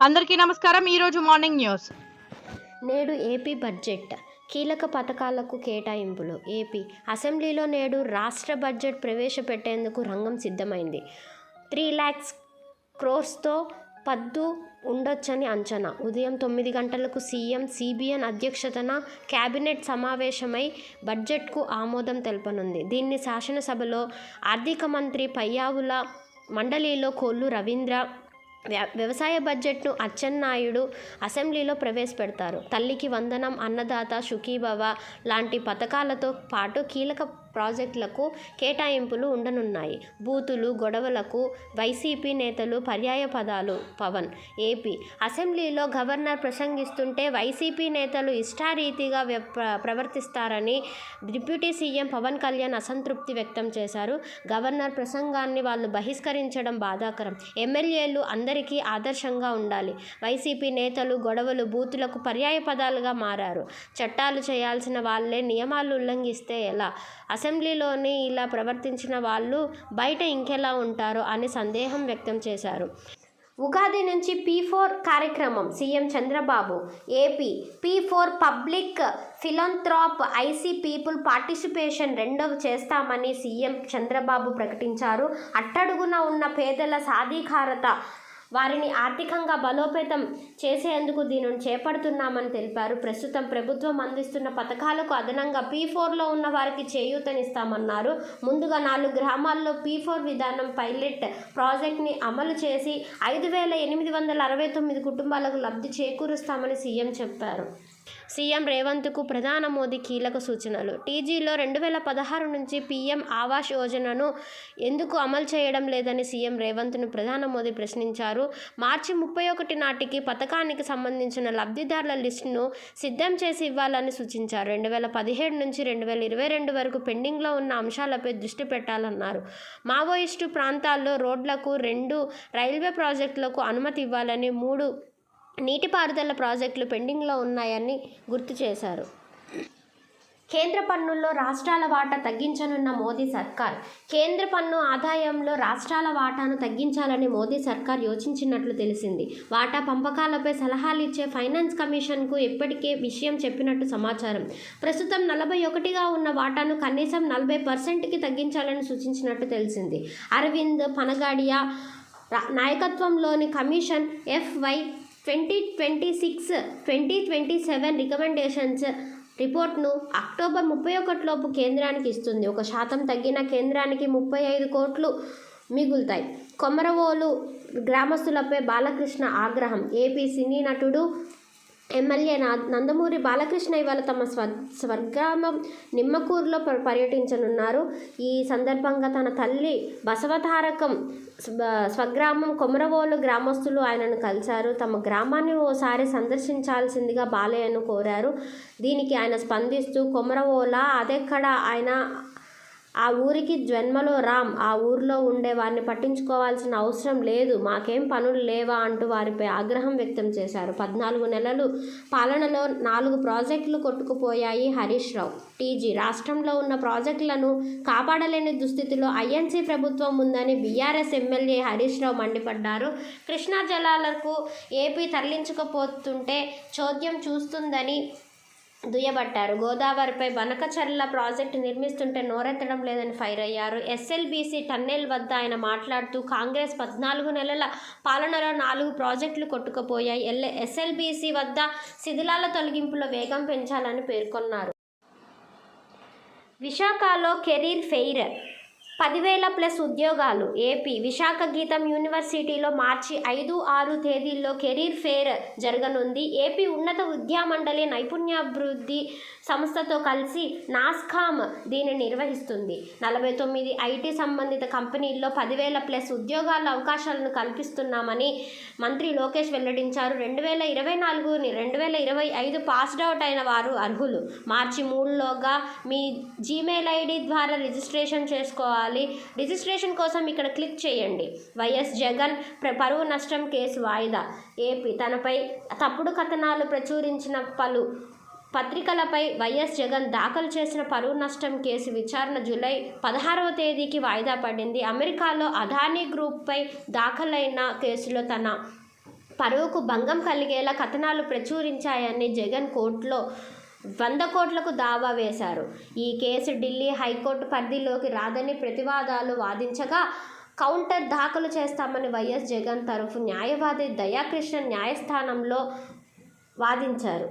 అందరికీ నమస్కారం. ఈరోజు మార్నింగ్ న్యూస్. నేడు ఏపీ బడ్జెట్. కీలక పథకాలకు కేటాయింపులు. ఏపీ అసెంబ్లీలో నేడు రాష్ట్ర బడ్జెట్ ప్రవేశపెట్టేందుకు రంగం సిద్ధమైంది. త్రీ ల్యాక్స్ క్రోర్స్తో పద్దు ఉండొచ్చని అంచనా. ఉదయం తొమ్మిది గంటలకు సీఎం సిబిఎన్ అధ్యక్షతన కేబినెట్ సమావేశమై బడ్జెట్కు ఆమోదం తెలపనుంది. దీన్ని శాసనసభలో ఆర్థిక మంత్రి పయ్యావుల మండలిలో కోల్లు రవీంద్ర వ్యవసాయ బడ్జెట్ను అచ్చెన్నాయుడు అసెంబ్లీలో ప్రవేశపెడతారు. తల్లికి వందనం అన్నదాత సుఖీభవ లాంటి పథకాలతో పాటు కీలక ప్రాజెక్టులకు కేటాయింపులు ఉండనున్నాయి. బూతులు గొడవలకు వైసీపీ నేతలు పర్యాయ పదాలు. పవన్ ఏపీ అసెంబ్లీలో గవర్నర్ ప్రసంగిస్తుంటే వైసీపీ నేతలు ఇష్టారీతిగా ప్రవర్తిస్తారని డిప్యూటీ సీఎం పవన్ కళ్యాణ్ అసంతృప్తి వ్యక్తం చేశారు. గవర్నర్ ప్రసంగాన్ని వాళ్ళు బహిష్కరించడం బాధాకరం. ఎమ్మెల్యేలు అందరికీ ఆదర్శంగా ఉండాలి. వైసీపీ నేతలు గొడవలు బూతులకు పర్యాయ పదాలుగా మారారు. చట్టాలు చేయాల్సిన వాళ్ళే నియమాలు ఉల్లంఘిస్తే ఎలా? అసెంబ్లీలోని ఇలా ప్రవర్తించిన వాళ్ళు బయట ఇంకెలా ఉంటారో అని సందేహం వ్యక్తం చేశారు. ఉగాది నుంచి పీ ఫోర్ కార్యక్రమం CM Chandrababu AP P four public philanthropic people participation రెండవ చేస్తామని సీఎం చంద్రబాబు ప్రకటించారు. అట్టడుగున ఉన్న పేదల సాధికారత వారిని ఆర్థికంగా బలోపేతం చేసేందుకు దీనిని చేపడుతున్నామని తెలిపారు. ప్రస్తుతం ప్రభుత్వం అందిస్తున్న పథకాలకు అదనంగా పీ ఫోర్లో ఉన్న వారికి చేయూతనిస్తామన్నారు. ముందుగా నాలుగు గ్రామాల్లో పీ ఫోర్ విధానం పైలట్ ప్రాజెక్ట్ని అమలు చేసి ఐదు వేల ఎనిమిది వందల అరవై తొమ్మిది కుటుంబాలకు లబ్ధి చేకూరుస్తామని సీఎం చెప్పారు. సీఎం రేవంత్కు ప్రధాన మోదీ కీలక సూచనలు. టీజీలో రెండు వేల పదహారు నుంచి పీఎం ఆవాస్ యోజనను ఎందుకు అమలు చేయడం లేదని సీఎం రేవంత్ను ప్రధాన మోదీ ప్రశ్నించారు. మార్చి ముప్పై ఒకటి నాటికి పథకానికి సంబంధించిన లబ్ధిదారుల లిస్టును సిద్ధం చేసి ఇవ్వాలని సూచించారు. రెండు వేల పదిహేడు నుంచి రెండు వేల ఇరవై రెండు వరకు పెండింగ్లో ఉన్న అంశాలపై దృష్టి పెట్టాలన్నారు. మావోయిస్టు ప్రాంతాల్లో రోడ్లకు రెండు రైల్వే ప్రాజెక్టులకు అనుమతి ఇవ్వాలని మూడు నీటిపారుదల ప్రాజెక్టులు పెండింగ్లో ఉన్నాయని గుర్తు చేశారు. కేంద్ర పన్నుల్లో రాష్ట్రాల వాటా తగ్గించనున్న మోదీ సర్కార్. కేంద్ర పన్ను ఆదాయంలో రాష్ట్రాల వాటాను తగ్గించాలని మోదీ సర్కార్ యోచించినట్లు తెలిసింది. వాటా పంపకాలపై సలహాలు ఇచ్చే ఫైనాన్స్ కమిషన్కు ఇప్పటికే విషయం చెప్పినట్టు సమాచారం. ప్రస్తుతం నలభై ఒకటిగా ఉన్న వాటాను కనీసం నలభై పర్సెంట్కి తగ్గించాలని సూచించినట్టు తెలిసింది. అరవింద్ పనగాడియా నాయకత్వంలోని commission FY twenty twenty six twenty twenty seven recommendations రిపోర్ట్ను October ముప్పై ఒకటిలోపు కేంద్రానికి ఇస్తుంది. ఒక శాతం తగ్గిన కేంద్రానికి ముప్పై ఐదు కోట్లు మిగులుతాయి. కొమరవోలు గ్రామస్తులపై బాలకృష్ణ ఆగ్రహం. ఏపీ సినీ నటుడు ఎమ్మెల్యే నా- నందమూరి బాలకృష్ణ ఇవాళ తమ స్వ స్వర్గ్రామం నిమ్మకూరులో పర్యటించనున్నారు. ఈ సందర్భంగా తన తల్లి బసవతారకం స్వగ్రామం కొమరవోలు గ్రామస్తులు ఆయనను కలిశారు. తమ గ్రామాన్ని ఓసారి సందర్శించాల్సిందిగా బాలయ్యను కోరారు. దీనికి ఆయన స్పందిస్తూ కొమరవోల అదెక్కడ? ఆయన ఆ ఊరికి జన్మలో రామ్ ఆ ఊరిలో ఉండే వారిని పట్టించుకోవాల్సిన అవసరం లేదు. మాకేం పనులు లేవా అంటూ వారిపై ఆగ్రహం వ్యక్తం చేశారు. పద్నాలుగు నెలలు పాలనలో నాలుగు ప్రాజెక్టులు కొట్టుకుపోయాయి హరీష్ రావు. టీజీ రాష్ట్రంలో ఉన్న ప్రాజెక్టులను కాపాడలేని దుస్థితిలో ఐఎన్సీ ప్రభుత్వం ఉందని బీఆర్ఎస్ ఎమ్మెల్యే హరీష్ రావు మండిపడ్డారు. కృష్ణా జలాలకు ఏపీ తరలించకపోతుంటే చోద్యం చూస్తుందని దుయ్యబట్టారు. గోదావరిపై బనకచర్ల ప్రాజెక్టు నిర్మిస్తుంటే నోరెత్తడం లేదని ఫైర్ అయ్యారు. ఎస్ఎల్బీసీ టన్నెల్ వద్ద ఆయన మాట్లాడుతూ కాంగ్రెస్ పద్నాలుగు నెలల పాలనలో నాలుగు ప్రాజెక్టులు కొట్టుకుపోయాయి. ఎల్ ఎస్ఎల్బీసీ వద్ద శిథిలాల తొలగింపులో వేగం పెంచాలని పేర్కొన్నారు. విశాఖలో కెరీర్ ఫెయిర్ పదివేల ప్లస్ ఉద్యోగాలు ఏపీ విశాఖ గీతం యూనివర్సిటీలో మార్చి ఐదు ఆరు తేదీల్లో కెరీర్ ఫెయిర్ జరగనుంది. ఏపీ ఉన్నత విద్యామండలి నైపుణ్యాభివృద్ధి సంస్థతో కలిసి నాస్కామ్ దీన్ని నిర్వహిస్తుంది. నలభై తొమ్మిది ఐటీ సంబంధిత కంపెనీల్లో పదివేల ప్లస్ ఉద్యోగాల అవకాశాలను కల్పిస్తున్నామని మంత్రి లోకేష్ వెల్లడించారు. రెండు వేల ఇరవై నాలుగు రెండు వేల ఇరవై ఐదు పాస్డ్ అవుట్ అయిన వారు అర్హులు. మార్చి మూడులోగా మీ జీమెయిల్ ఐడి ద్వారా రిజిస్ట్రేషన్ చేసుకోవాలి. రిజిస్ట్రేషన్ కోసం ఇక్కడ క్లిక్ చేయండి. వైఎస్ జగన్ పరువు నష్టం కేసు వాయిదా. ఏపీ తనపై తప్పుడు కథనాలు ప్రచురించిన పలు పత్రికలపై వైఎస్ జగన్ దాఖలు చేసిన పరువు నష్టం కేసు విచారణ జూలై పదహారవ తేదీకి వాయిదా పడింది. అమెరికాలో అదానీ గ్రూప్పై దాఖలైన కేసులో తన పరువుకు భంగం కలిగేలా కథనాలు ప్రచురించాయని జగన్ కోర్టులో వంద కోట్లకు దావా వేశారు. ఈ కేసు ఢిల్లీ హైకోర్టు పరిధిలోకి రాదని ప్రతివాదాలు వాదించగా కౌంటర్ దాఖలు చేస్తామని వైఎస్ జగన్ తరఫు న్యాయవాది దయాకృష్ణ న్యాయస్థానంలో వాదించారు.